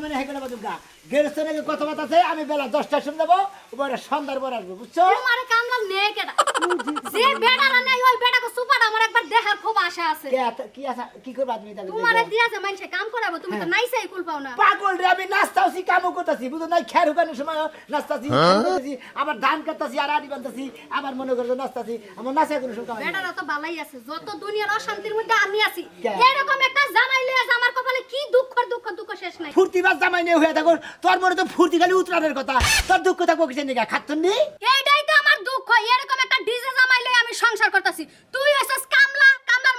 মানে কথা আমি বেলা দশটার সময় পরে সন্ধ্যার পর বেড়াকে সুপার আমার একবার দেখার খুব আশা আছে। কি আসা কি করবা তুমি তাহলে? তোমারে মানুষে কাম করাবো তুমি তো হ্যাঁ। নাইসাই কুল পাও না। পাগল রে আমি কামও করতেছি বুঝো নাই? খের হুকানোর সময় নাচতাছি করতেছি আবার ধান কাটতাছি আর আড়ি বানতাছি আবার মনে করো নাচতাছি আমার নাচা কোনো সময় বেটারা তো ভালোই আছে যত দুনিয়ার অশান্তির মধ্যে আমি আছি? এরকম একটা জামাই লয়ে আছে আমার কপালে কি দুঃখ দুঃখ দুঃখ শেষ নাই। ফুর্তি বাস জামাই নিয়ে হয়ে থাকো তোর মনে তো ফুর্তি খালি উতরানের কথা তোর দুঃখ থাকব কিসের নিকা? খাচ্ছন নি? এইটাই তো দুঃখ এরকম একটা ডিজে জামাই লই আমি সংসার করতেছি। তুই হইছিস কামলা।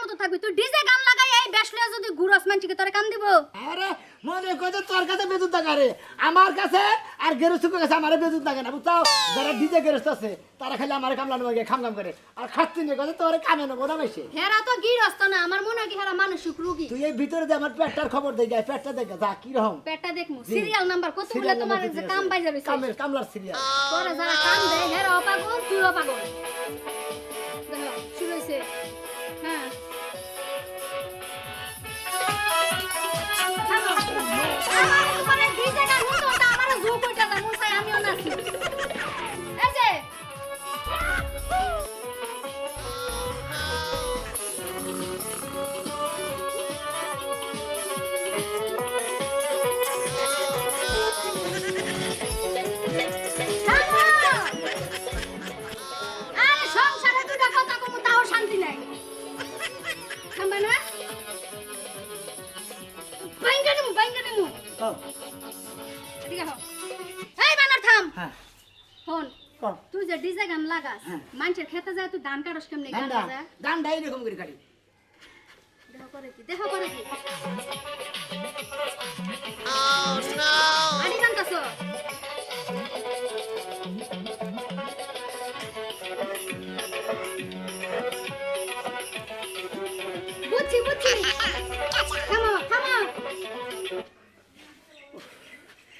মতো থাকবি তুই ডিজে গান লাগাই এই বেশ লয়ে যদি ঘুরস মানছিকে তোরে কাম দিব। আরে মনে করছে তোর কাছে বেদুন টাকা রে? আমার কাছে আর গেরস্তুকের কাছে আমার বেদুন টাকা না বুঝছ যারা ডিজে গেরস্ত আছে তারা খালি আমার কামলা নেব গিয়ে খাম খাম করে। আর খাচ্ছি নিয়ে কথা তোর কামে নেব না বেশি? হেরা তো গিরস্ত না আমার মনে হয় কি হেরা মানসিক রোগী। তুই এই ভিতরে যে আমার পেটটার খবর দে যায় পেটটা দেখ যা কীরকম পেটটা দেখমু সিরিয়াল নাম্বার কত বলে তোমার যে কাম পাই রইছে? কামের কামলার সিরিয়াল তোরে যারা কাম দেয় হেরা অপাগল তুই অপাগল। লাগাস হ্যাঁ। মানুষের খেতে যায় তুই ধান কাটস কেমনে গান গান্ডা এইরকম করে কাটি। দেহ করে কি? দেহ করে কি? আনি গান কাছো বুঝছি বুঝছি। থামো থামো।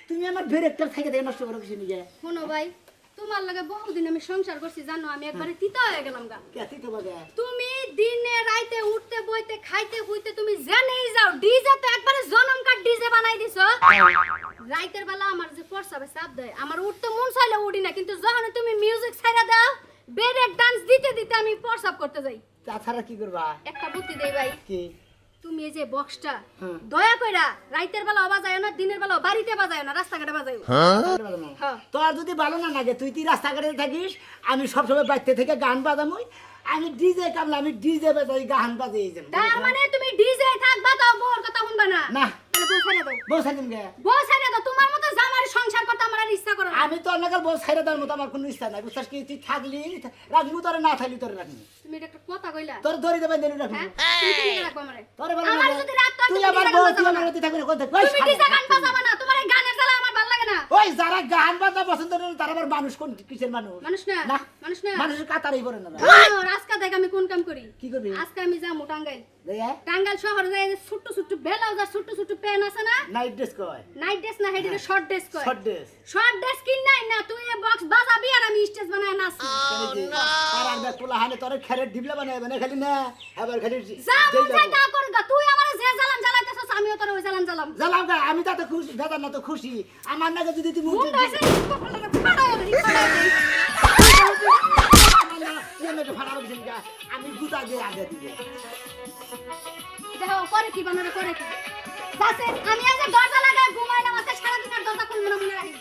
তুমি আমার ডিরেক্টর থেকে থেকে নষ্ট করো কিছু নিজে শোনো ভাই তোমার লাগে বহুদিন আমি সংসার করছি জানো আমি একবারে তিতা হয়ে গেলাম গা। তুমি দিনে রাইতে উঠতে বইতে খাইতে বুইতে তুমি জেনেই যাও ডিজে তো একবারে জনম কাট ডিজে বানাই দিছো। রাইতের বেলা আমার যে প্রস্রাবে চাপ দেয়। আমার উঠতে মন চাইলে উঠি না কিন্তু যখন তুমি মিউজিক ছাইরা দাও বেডে ডান্স দিতে দিতে আমি প্রস্রাব করতে যাই। তাছাড়া কি করবা? একটা বুদ্ধি দেই ভাই। কি? তুমি এই যে বক্সটা দয়া কইরা রাইতের বেলা বাজায় না দিনের বেলা বাড়িতে বাজায় না রাস্তাঘাটে বাজায় হ্যাঁ। আর যদি ভালো না লাগে তুই তুই রাস্তাঘাটে থাকিস? আমি সবসময় বাড়িতে থেকে গান বাজামই। আমি ডিজে কামলা আমি ডিজে বাজাই গান বাজাই। তার মানে তুমি ডিজে থাকবা তো মোর কথা শুনবা না? না। বউ ছাইরা দাও। বউ সাইদিন গে বউ ছাইরা দাও তোমার মতো জামার সংসার করতে আমার আর ইচ্ছা করে না। আমি তোর নাগাল বউ ছাইরে দেওয়ার মতো আমার কোনো ইচ্ছা নাই। বুঝছিস কি? তুই থাকলি রাখব তোর না থাকলি তোর রাখবি। তুমি এটা একটা কথা কইলা। তোর দড়ি দেবেন দেরি রাখবি। হ্যাঁ? তুমি কি রাখবা আমারে? তোর আমার যদি রাখতো তুই আমার বউ তুই আমার না। থাকবি না? কোন থাকবি তুমি ডিজে গান বাজাবা না? তোমার এই গানের জ্বালা আমার ভালো লাগে না। ওই যারা গান বাজনা পছন্দ করে তারা আবার মানুষ কোন কিসের মানুষ? মানুষ না না। মানুষ না। মানুষের কাতারই পড়ে না আজকে দেখ আমি কোন কাম করি। কি করবি? আজকে আমি যাব টাঙ্গাইল। টাঙ্গাইল শহরে যাই ছোট্ট ছোট্ট ব্লাউজ আর ছোট্ট ছোট্ট প্যান্ট আছে না? নাইট ড্রেস কয়। নাইট ড্রেস না হেডিরে শর্ট ড্রেস কয়। শর্ট ড্রেস শর্ট ড্রেস কিন নাই না তুই এই বক্স বাজাবি আর আমি স্টেজ বানায় নাচি। আর আমরা তোলা হানে তোর খেরে ডিবলা বানাই বানাই খালি না এবার খালি যা যেই মন। তা কর তুই আমারে যে আমিও তোর ওই জ্বালাম। জ্বালাও গা, আমি তাতে খুশি দাদা না তো খুশি। আমার নাকি যদি তুমি মুন্ড আছে কপালে ফাড়ায় দেই ফাড়ায় দেই আমি। গুতা দিয়ে আগে দিবে দেখো করে কি বানারে করে কি? আমি আজ দরজা লাগায় ঘুমাই না মাথা সারা দিন আর দরজা খুলবো না মনে রাখিস?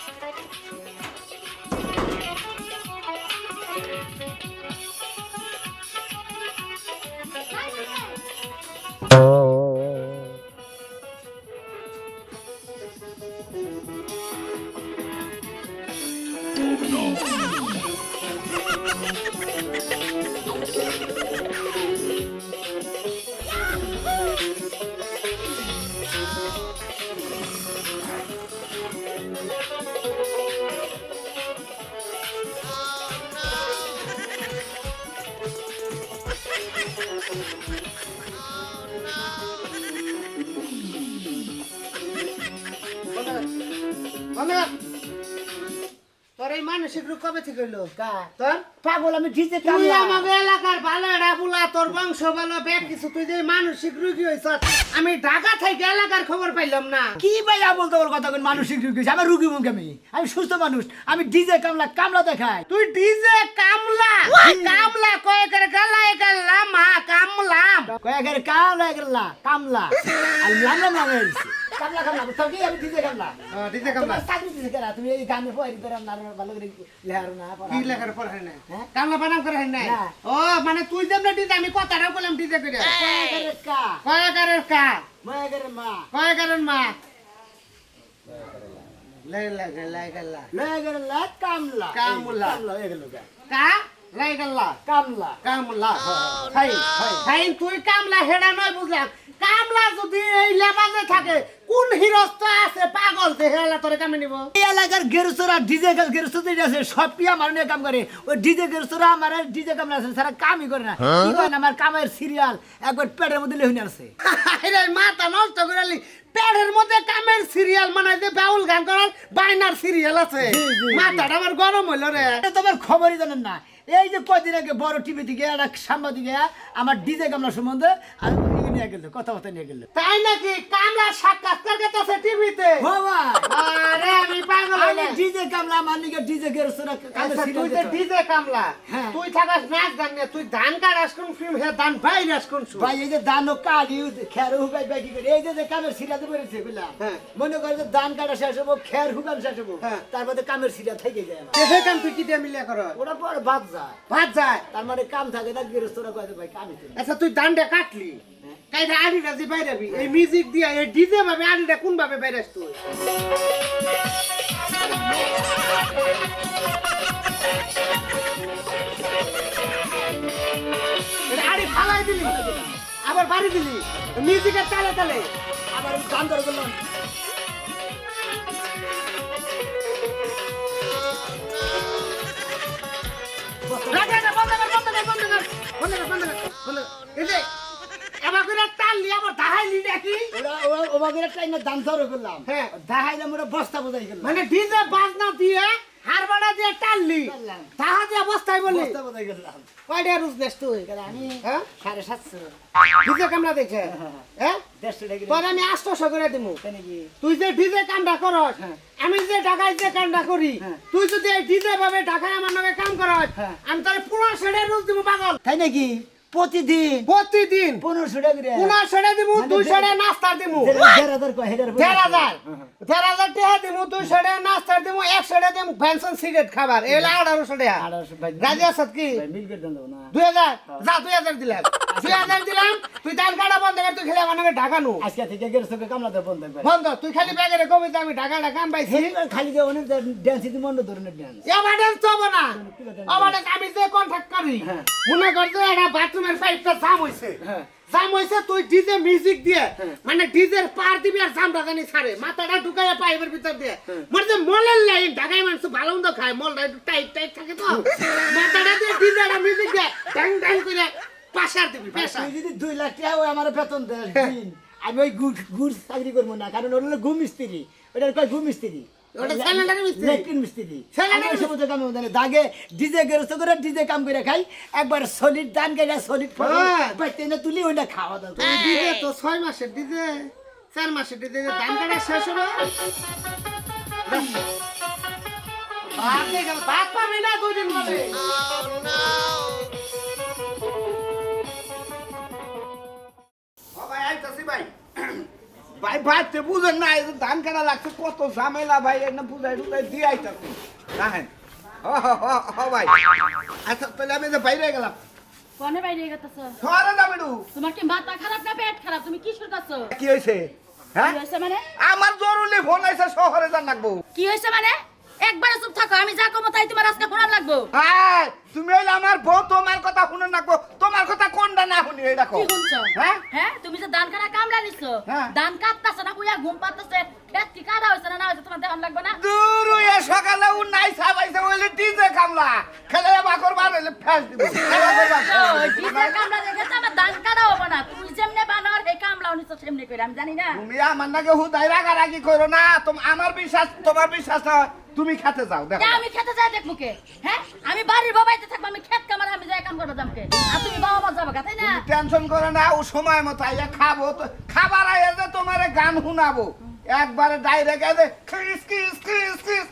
কবে থেকে হইল? তোর পাগল আমি ডিজে তুই আমাকে এলাকার ভালো এটা বুলা তোর বংশ ভালো ব্যাগ কিছু। তুই যে মানসিক রোগী হয়েছ আমি ঢাকা থেকে এলাকার খবর পাইলাম না। কি ভাই বলতে ওর কথা কোন মানসিক রুগী? আমার রুগী মুখ আমি আমি সুস্থ মানুষ আমি ডিজে কামলা কামলা দেখাই। তুই ডিজে কামলা? কামলা কয়ে করে গালা গালা মা কামলাম। কয়েকের কামলা একেরলা কামলা। আর লামলা এসেছি কামলা কামলা বুঝছ কি আমি ডিজে কামলা ডিজে কামলা চাকরি দিছে কেনা তুমি এই গানে পয়রি করে না ভালো করে লেহার না পড়া কি লেখার হয় না হ্যাঁ? কামলা বানাম করে না না। ও মানে তুই যেমন ডিজে আমি কথাটা বললাম ডিজে করে। কা। কয়েকারের কা। মা। মা। কামলা। কামলা। কামলা এগুলো কা? কা কামলা। কামলা। তুই কামলা হেডা নয় বুঝলাম। কামলা যদি এই লেবাজে থাকে কোন হিরস্ত আছে? পাগল যে হেলা তোরে কামে নিব। এই এলাকার গেরুসরা ডিজে গেরুসরা যেটা আছে সব কি আমার নিয়ে কাম করে? ওই ডিজে গেরুসরা আমার ডিজে কামলা আছে সারা কামই করে না। কি করে না আমার কামের সিরিয়াল একবার পেটের মধ্যে লেহুন আছে আরে মাথা নষ্ট করে আলি পেটের মধ্যে কামের সিরিয়াল মানে যে বাউল গান করার বাইনার সিরিয়াল আছে। মাথাটা আমার গরম হইল রে। এটা তোমার খবরই জানেন না। এই যে কয়দিন আগে বড় টিভি থেকে একটা সাংবাদিক আমার ডিজে কামলা সম্বন্ধে আর নিয়ে গেল কথাবার্তা নিয়ে গেল। তাই নাকি কামলা সাক্ষাৎকার গেছে টিভিতে? বাবা! আরে আমি পাগল আমি। ডিজে কামলা আমার নিকে ডিজে গেরুসরা কামের আচ্ছা, তুই তো ডিজে কামলা হ্যাঁ। তুই থাকাস নাচ গান নিয়ে তুই ধান কাটাস কোন ফিল্ম হে ধান বাইরাস কোন শুন ভাই এই যে দান ও কালি খের হুকাই বাকি করে? এই যে যে কামের সিরিয়াতে বেড়েছে বুঝলাম? হ্যাঁ। মনে করে যে ধান কাটা শেষ হব খের হুকান শেষ হব হ্যাঁ। তারপরে কামের সিরিয়া থেকে যায় আমার। কাম তুই কি দিয়ে মিলিয়া কর ওটা পরে বাদ যায়। ভাত যায়? তার মানে কাম থাকে না গেরস্তরা কয় ভাই কামই আচ্ছা তুই ধানটা কাটলি? কাইটা আড়িটা যে বাইরাবি এই মিউজিক দিয়া এই ডিজে ভাবে আড়িটা কোন ভাবে বাইরাস তুই আড়ি ফালাই দিলি। আবার বাড়ি দিলি। মিউজিকের তালে তালে। আবার গান ধরে বললাম। রাজা, বন্ধ কর, বন্ধ কর, বন্ধ কর, বন্ধ কর, বন্ধ কর। এই যে, এবার করে টানলি, আবার দাহাইলি নাকি? ওরা ওরা ওবাগের টাইম দান ধরে করলাম হ্যাঁ। বস্তা বোঝাই মানে ডিজে বাজনা দিয়ে হারবাড়া দিয়ে টানলি। টানলাম। তাহা দিয়ে বস্তায় বললি বস্তা বোঝাই গেলাম। কয়টা রুজ দেশ তুই? আমি হ্যাঁ? সাড়ে সাতশো। ডিজে কামরা দেখে? হ্যাঁ দেড়শো টাকা তোর আমি আষ্টশো করে দিমু। তুই যে ডিজে কামটা করস হ্যাঁ। আমি যে ঢাকায় যে কামটা করি হ্যাঁ। তুই যদি এই ডিজে ভাবে ঢাকায় আমার নামে কাম করস হ্যাঁ। আমি তাহলে পুরো সেড়ে রুজ দিব পাগল। তাই নাকি? প্রতিদিন। প্রতিদিন। পনেরোশো টাকা করে পুনা সেড়ে দিমু মানে দুই দে- সেড়ে নাস্তা দিমু। দেড় হাজার কয় হেডার দেড় হাজার। দেড় হাজার টাকা দিমু দুই সেড়ে নাস্তা দিমু এক সেড়ে দিমু। ভ্যানসন সিগারেট খাবার এই আঠারোশো টাকা। রাজি আসাদ কি? দেবো না। দুই হাজার? যা দুই হাজার দিলাম। দুই হাজার দিলাম তুই ধান কাটা বন্ধ কর তুই খেলে আমার নামে ঢাকানু আজকে থেকে গেরস্ত কামলাতে বন্ধ করে। বন্ধ তুই খালি ব্যাগের কবিতা আমি ঢাকা ঢাকা পাইছি। খালি যে অনেক ড্যান্স দিতে মন্ড ধরনের ড্যান্স তো না। আমি যে করি হ্যাঁ। মনে বাথরুমের পাইপটা জাম হইছে। হ্যাঁ। জাম হইছে তুই ডিজে মিউজিক দিয়ে মানে ডিজের পার দিবি আর জামটা জানি ছাড়ে। মাথাটা ঢুকাইয়া পাইপের ভিতর দিয়ে। মানে যে মলের লাইন ঢাকায় মানুষ ভালো মন্দ খায় মলটা একটু টাইট টাইট থাকে তো। মাথাটা দিয়ে ডিজে আর মিউজিক দিয়ে ট্যাং ট্যাং করে পাশার দিবি পেশা তুই যদি দুই লাখ টাকা আমার বেতন দেয় আমি ওই গুড় গুড় চাকরি করব না কারণ ওটা হলো ঘুম মিস্ত্রি ওটা কয় ঘুম মিস্ত্রি দাগে ডিজে গেরস্ত করে ডিজে কাম করে খাই। একবার সলিড দান গাইলা সলিড হ্যাঁ। তুলি ওইটা খাওয়া দাও ডিজে তো ছয় মাসের ডিজে। চার মাসের ডিজে দাম কাটা শেষ হবে। ভাত দিয়ে গেল, ভাত পাবি না দুই পরে। ভাই আইতাছি ভাই ভাইতে বুঝেন না ধান কাটা লাগছে কত ঝামেলা ভাই এনে বুঝাই টুজাই দিয়ে আইতাছি। রাহেন হ হ হ হ ভাই। আচ্ছা তাহলে আমি যে বাইরে গেলাম। কোনে বাইরে গেতেছো? শহরে যাবে ডু তোমার কি মাথা খারাপ না পেট খারাপ? তুমি কি কি হ্যাঁ? কি মানে? আমার জরুরি ফোন আইছে শহরে যান লাগবো। কি হয়েছে মানে? একবারে চুপ থাকো আমি যা কমো তাই তোমার আজকে শোনার লাগবো। হ্যাঁ তুমি হইলে আমার বউ তোমার কথা শুনে রাখব তোমার কথা না শুনি এই দেখো। কি শুনছো? হ্যাঁ? হ্যাঁ তুমি যে ধান কাটা কামলা নিছো হ্যাঁ। কাটতাছ না কুইয়া ঘুম পাতাছে পেট কি কাটা হয়েছে না না হয়েছে তোমার দেখান লাগবে না? দূর হইয়া সকালে উ নাই সাবাইছে হইলে ডিজে কামলা খেলে বাকর বার হইলে ফেস দিব। খেলা করবা, ডিজে কামলা দেখেছে আমার ধান কাটা হবে না। তুই যেমনে বানার এই কামলা নিছো সেমনে করে আমি জানি না। তুমি আমার নাকি হুদাই রাগারাগি না তোম আমার বিশ্বাস তোমার বিশ্বাস না তুমি খেতে যাও দেখো আমি খেতে যাই দেখ মুখে হ্যাঁ আমি বাড়ির বাবাইতে থাকব আমি খেত কামার আমি যাই কাম করব জামকে আর তুমি বাবা মা যাব তাই না টেনশন করে না ও সময় মতো আইয়া খাব তো খাবার আইয়া যে তোমারে গান শুনাবো একবারে ডাইরেক্ট এসে খিস খিস খিস খিস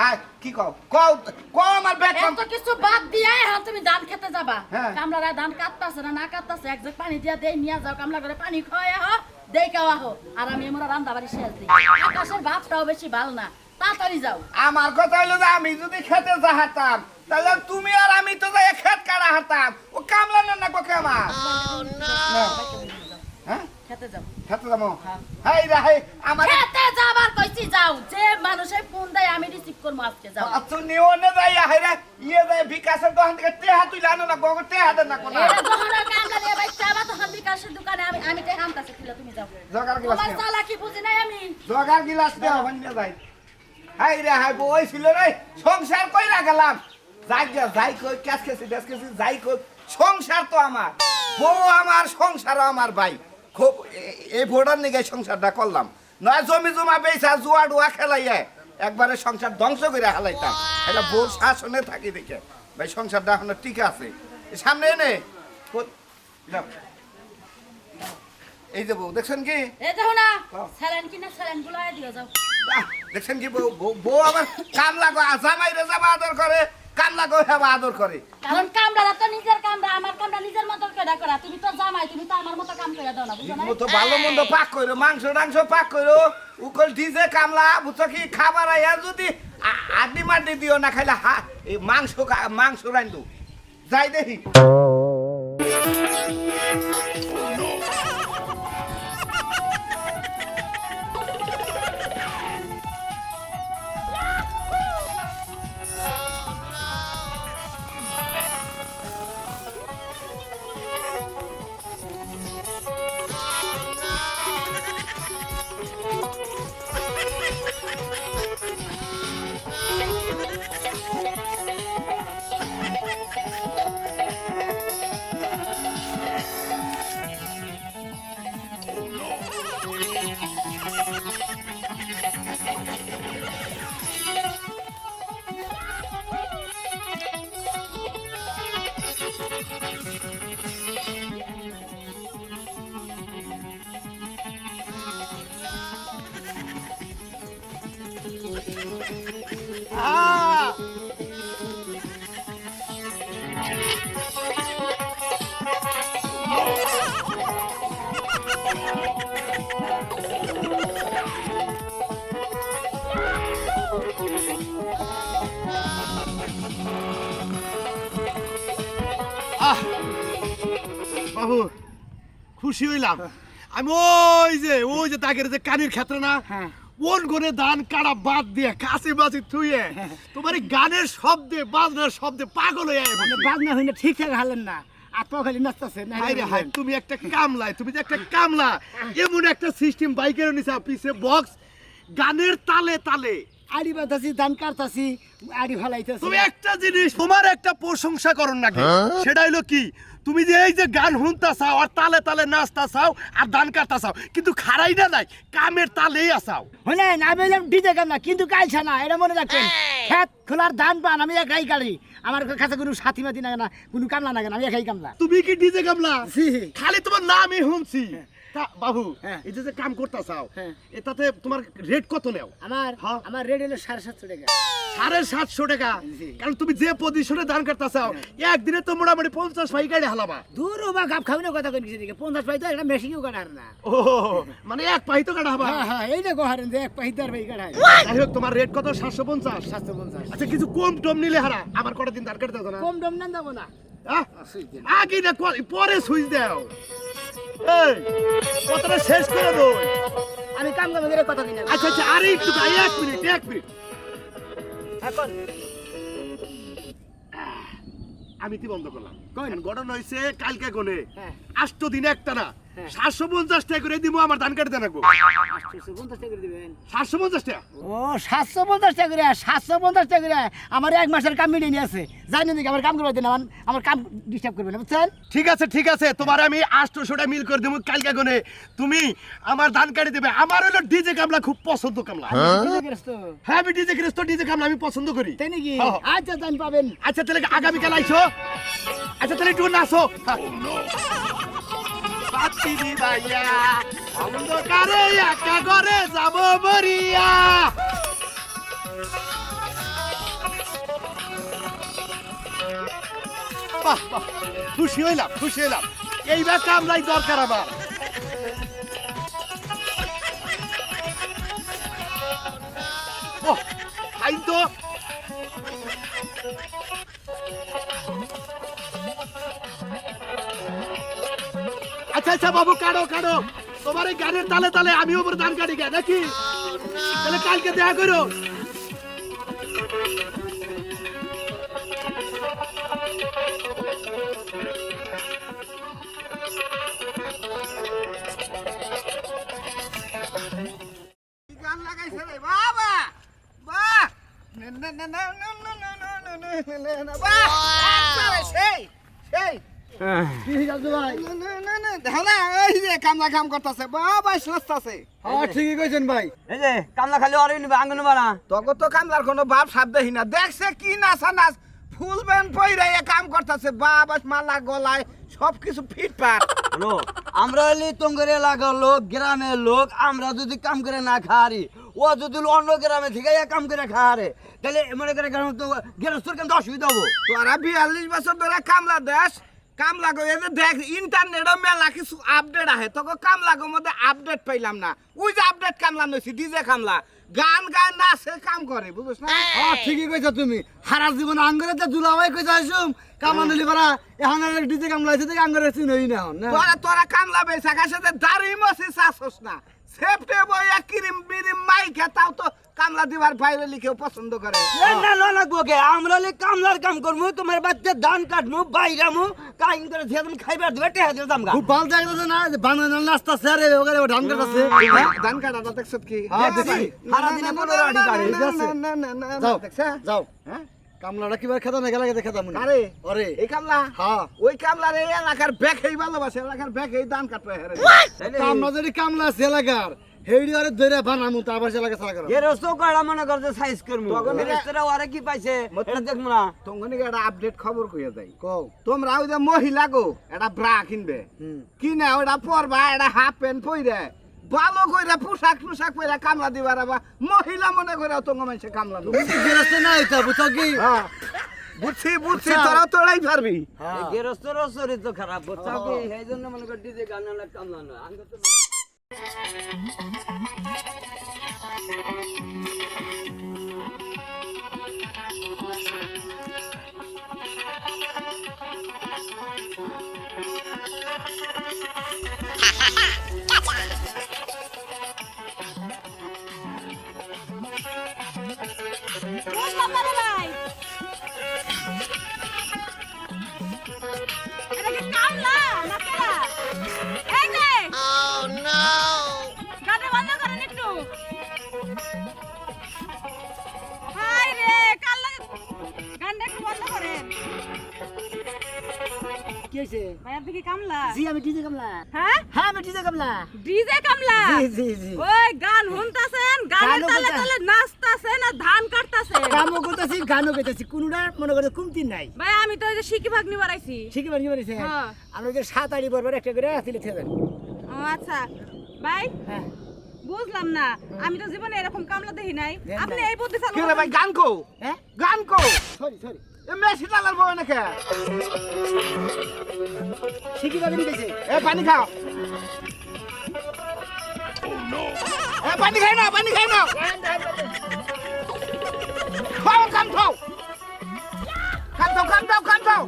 হ্যাঁ কি কও কও কও আমার ব্যাগ এত কিছু বাদ দিয়ে তুমি ধান খেতে যাবা হ্যাঁ। কামলারা ধান কাটতাছে না না কাটতাছে এক পানি দিয়া দেই নিয়ে যাও কামলা করে পানি খাওয়া হো দেই খাওয়া হো আর আমি মোরা রান্না বাড়ি শেষ দিই। আকাশের ভাবটাও বেশি ভালো না। তাড়াতাড়ি যাও। আমার কথা হলো যে আমি যদি খেতে যাহাতাম তাহলে তুমি আর আমি তো যাই খেত কাটা হাতাম ও কামলা না না কোকে আমার? হ্যাঁ? খেতে যাও খেতে যাব। হাই রে হাই আমার খেতে যাবার কইছি যাও। যে মানুষের ফোন দেয় আমি রিসিভ করব আজকে যাও। আচ্ছা নিওনে যাই হাই রে। ইয়ে যাই বিকাশের দোকান থেকে টেহা তুই লানো না কোনা এটা তখন বিকাশের দোকানে আমি আমি তে হামতাছে ছিল তুমি যাও। জগার গিলাস তোমার নেও। চালাকি বুঝি নাই আমি। জগার গিলাস দেওয়া ভান্যা যাই। হাই রে হাই বই ছিল রে। সংসার কইরা গেলাম। যাই গিয়া যাই কই ড্যাস কেসি যাই কই। সংসার তো আমার। বউ আমার সংসার আমার ভাই। খুব এই ভোটার নিগে সংসারটা করলাম। নয় জমি জমা বেচা জুয়া ডুয়া খেলাইয়া একবারে সংসার ধ্বংস করে হালাইতাম। এটা বউ শাসনে থাকি দেখে। ভাই সংসারটা এখনও ঠিক আছে। সামনে এনে এই যে বউ দেখছেন কি? না দেখছেন কি বউ? বউ- আবার কামলা গো জামাই রে জামা আদর করে। কামলা হেবা আদর করে? কারণ কামড়া তো নিজের কামড়া আমার কামড়া নিজের মতো কেডা করা? তুমি তো জামাই তুমি তো আমার মতো কাম করে দাও না বুঝছ না তো ভালো মন্দ পাক করো মাংস টাংস পাক করো উকল ডিজে কামলা বুঝছ কি? খাবার আইয়া যদি আ- আড্ডি মাড্ডি দিও না খাইলে হা এই মাংস মাংস রান্ধু যাই দেখি। বাবু খুশি হইলাম আমি ওই যে ওই যে তাকের যে কানির ক্ষেত্র না হ্যাঁ। কোন করে ধান কাড়া বাদ দিয়ে কাছে বাজি থুয়ে তোমার গানের শব্দে বাজনার শব্দে পাগল হয়ে আয় বসে। বাদ না হইলে ঠিকঠাক হালেন না। তুমি একটা কামলা তুমি যে একটা কামলা। এমন একটা সিস্টেম বাইকের নিচে পিছে বক্স গানের তালে তালে। আড়ি বাঁধাছি ধান কাটতাছি আড়ি ফালাইতেছি। তুমি একটা জিনিস তোমার একটা প্রশংসা করো নাকি সেটা হলো কি? তুমি যে এই যে গান শুনতা চাও আর তালে তালে নাচতা চাও আর ধান কাটতা চাও কিন্তু খারাই না নাই কামের তালেই আসাও হলেন আমি এলাম ডিজে গান না কিন্তু কাইছা না এটা মনে রাখবেন। খেত খোলার ধান পান আমি একাই গাড়ি। আমার কাছে কোনো সাথী মাতি না না কোনো কামলা না কেন আমি একাই কামলা। তুমি কি ডিজে কামলা। খালি তোমার নামই শুনছি। তা বাবু হ্যাঁ। এই যে কাম করতা চাও হ্যাঁ। এটাতে তোমার রেট কত নেও? আমার হ্যাঁ। আমার রেড হলো সাড়ে সাতশো টাকা। সাড়ে সাতশো টাকা? কারণ তুমি যে পজিশনে ধান কাটতা চাও একদিনে তো মোটামুটি পঞ্চাশ পাই গাড়ি হালাবা। দূর বা গাপ খাবি না কথা কই দিকে? পঞ্চাশ পাই তো একটা মেশিনও কাটার না। ও মানে এক পাই তো কাটা হবা। হ্যাঁ হ্যাঁ এই যে গোহারেন যে এক পাই তার পাই কাটায় যাই হোক তোমার রেট কত? সাতশো পঞ্চাশ? সাতশো পঞ্চাশ। আচ্ছা কিছু কম টম নিলে হারা আমার কটা দিন ধান কাটতে না। কম ডম না দেবো না? আগে না পরে সুইচ দাও। কথাটা শেষ করে দাও আমি কাম কাম করে কথা দিন আচ্ছা আচ্ছা আরে একটু এক মিনিট এক মিনিট। এখন? আমি কি বন্ধ করলাম? ঘটনা হয়েছে কালকে কোনে হ্যাঁ। আষ্ট দিন একটা না। সাতশো পঞ্চাশ টাকা করে দিব আমার ধান কাটতে রাখব সাতশো পঞ্চাশ টাকা ও সাতশো পঞ্চাশ টাকা করে সাতশো পঞ্চাশ টাকা করে। আমার এক মাসের কাম মিলিয়ে নিয়ে আছে। জানি নাকি আমার কাম করবে দিন আমার আমার কাম ডিস্টার্ব করবে না বুঝছেন? ঠিক আছে ঠিক আছে তোমার আমি আটশোটা মিল করে দেবো কালকে গনে। তুমি আমার ধান কাটি দেবে। আমার হলো ডিজে কামলা খুব পছন্দ কামলা। তো? হ্যাঁ আমি ডিজে গ্রেস্ত ডিজে কামলা আমি পছন্দ করি। তাই নাকি? হ্যাঁ। আচ্ছা জান পাবেন। আচ্ছা তাহলে আগামীকাল আইসো। আচ্ছা তাহলে একটু নাচো। পাতি দিবাইয়া অন্ধকারে একা ঘরে যাব খুশি হইলাম খুশি হইলাম। এইবার দরকার আচ্ছা আচ্ছা বাবু কাটো কাটো তোমার এই গানের তালে তালে আমিও ওপর দান কাটি গে নাকি তাহলে কালকে দেখা করো কি লোক আমরা গ্রামের লোক আমরা যদি কাম করে না খাড়ি। ও যদি অন্য গ্রামে থেকে কাম করে খাড়ে, তাহলে মনে করে গ্রাম তো গ্রাম সরকার অসুবিধা হব তোরা বিয়াল্লিশ বছর ধরে কামলা দেশ কামলা গো এই যে দেখ ইন্টারনেটে মেলা কিছু আপডেট আহে তোকে কামলা গো মধ্যে আপডেট পাইলাম না। ওই যে আপডেট কামলা নইছি ডিজে কামলা। গান গান নাচে কাম করে বুঝছ না? হ্যাঁ। ঠিকই কইছ তুমি। সারা জীবন আঙ্গুরে তো দুলাভাই কইছ আসুম কামান্ডলি পারা এখন ডিজে কামলাইছে তো আঙ্গুরে চিনই না না? তোরা তোরা কামলা বেচা কাছে দাড়ি মসি চাষস না। সেফটে বইয়া ক্রিম বিরিম মাইকে তাও তো কামলা দিবার বাইরে লিখেও পছন্দ করে। না না লাগবো কে আমরা হলি কামলার কাম করব তোমার বাচ্চা ধান কাটবো বাইরামু কাইন করে দিয়ে তুমি খাইবার দেবে টেহা দিয়ে দাম খুব ভালো লাগতেছে না বাংলা নাস্তা স্যারে ওখানে ধান কাটাছে ধান কাটাটা দেখছত কি? হ্যাঁ, আটি গাড়ি, যাও। হ্যাঁ? কামলাটা কিবার খেতা না গেলা খেতা মনে কারে? ওরে এই কামলা? হ্যাঁ। ওই কামলার এই এলাকার ব্যাগেই ভালোবাসে এলাকার ব্যাগেই ধান কাটবে হেরে কামলা যদি কামলা আছে এলাকার আরে বানামু তারপর সে মনে সাইজ তখন কি পাইছে এটা না। একটা আপডেট খবর কইয়া দেয়। কও। তোমরা ওই যে মহিলা গো এটা ব্রা কিনবে। কিনে ওটা পরবা এটা হাফ প্যান্ট পইরে। ভালো কইরা পোশাক পোশাক পইরা কামলা দিবার আবার মহিলা মনে করে অত মানুষে কামলা দেবো। গেরস্ত না এটা বুঝছ কি? হ্যাঁ। বুঝছি বুঝছি। তোরা তোরাই পারবি। হ্যাঁ। গেরস্তর চরিত্র খারাপ বুঝছ কি? সেই জন্য মনে করি ডিজে গান না কামলা না আমি তো কি হইছে ভাই আপনি কি কামলা? জি আমি ডিজে কামলা। হ্যাঁ? হ্যাঁ আমি ডিজে কামলা। ডিজে কামলা? জি জি জি। ওই গান শুনতাছেন? গানের তালে তালে নাচতাছেন আর ধান কাটতাছেন? কামও করতেছি গানও করতেছি কোনটা মনে করে কমতি নাই। ভাই আমি তো ওই যে শিকি ভাগ্নি বাড়াইছি ঠিকই বানিয়ে বানিয়েছে হ্যাঁ। আমি ওই যে সাত আড়ি বরবার একটা করে আসলে ও আচ্ছা। ভাই হ্যাঁ। বুঝলাম না। আমি তো জীবনে এরকম কামলা দেখি নাই। আপনি এই বুদ্ধি চালু ভাই গান কো হ্যাঁ? গান কো সরি সরি। এ মেশি টালার বউ নাকি ঠিকই ভাবে নিতেছে এ, পানি খাও। এ, পানি খাই না পানি খাই না খাও কাম খাও কাম খাও কাম খাও কাম খাও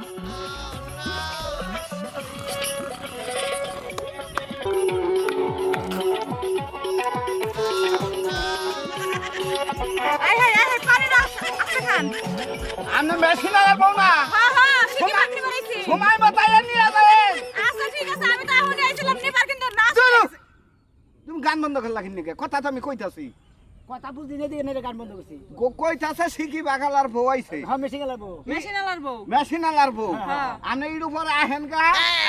হাই আই হাই পানি দাও আচ্ছা খান। আমি মেশি টালার বউ না। হ্যাঁ হ্যাঁ শিকি বাড়াইছি সময় নিয়ে যাবেন আচ্ছা ঠিক আছে আমি তো এখন আইছিলাম নিবার কিন্তু গান বন্ধ করলা কিনে কথা তো আমি কইতাছি। কথা বুঝি না দিয়ে গান বন্ধ করছি। গো কইতাছে শিখি বাগালার বউ আইছে। হ্যাঁ মেশিন গেলাম মেশিন আলার বউ। আমি এর উপর আহেন গা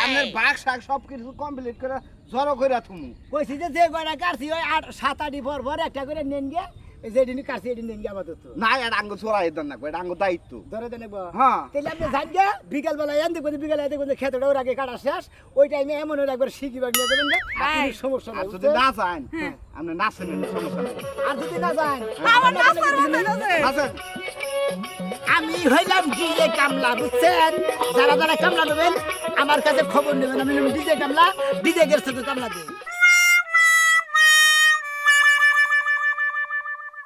আমার বাঘ শাক সব কিছু কমপ্লিট করে জড়ো করে থুমু। কইছি যে যে গয়না কাটছি ওই আট সাত আটি পর পর একটা করে নেন গিয়া এই যেদিন কাটছি এদিন নেন গিয়া আপাতত। না এটা আঙ্গ চোরা এদান না এটা আঙ্গ দায়িত্ব। ধরে দেন হ্যাঁ। তাহলে আপনি যান গিয়া বিকাল বেলা এন দেখবেন বিকালে দেখবেন খেতে ওর আগে কাটা শেষ। ওই টাইমে এমন হলে একবার শিখি বাগ দেবেন গা, আর সমস্যা নাই যদি বুঝছেন? না চান আপনি নাচেন সমস্যা নেই। আর যদি না যান নাচেন আমি হইলাম ডিজে কামলা বুঝছেন? যারা যারা কামলা দেবেন আমার কাছে খবর নেবেন আমি ডিজে কামলা। ডিজে গেছে তো কামলা দিই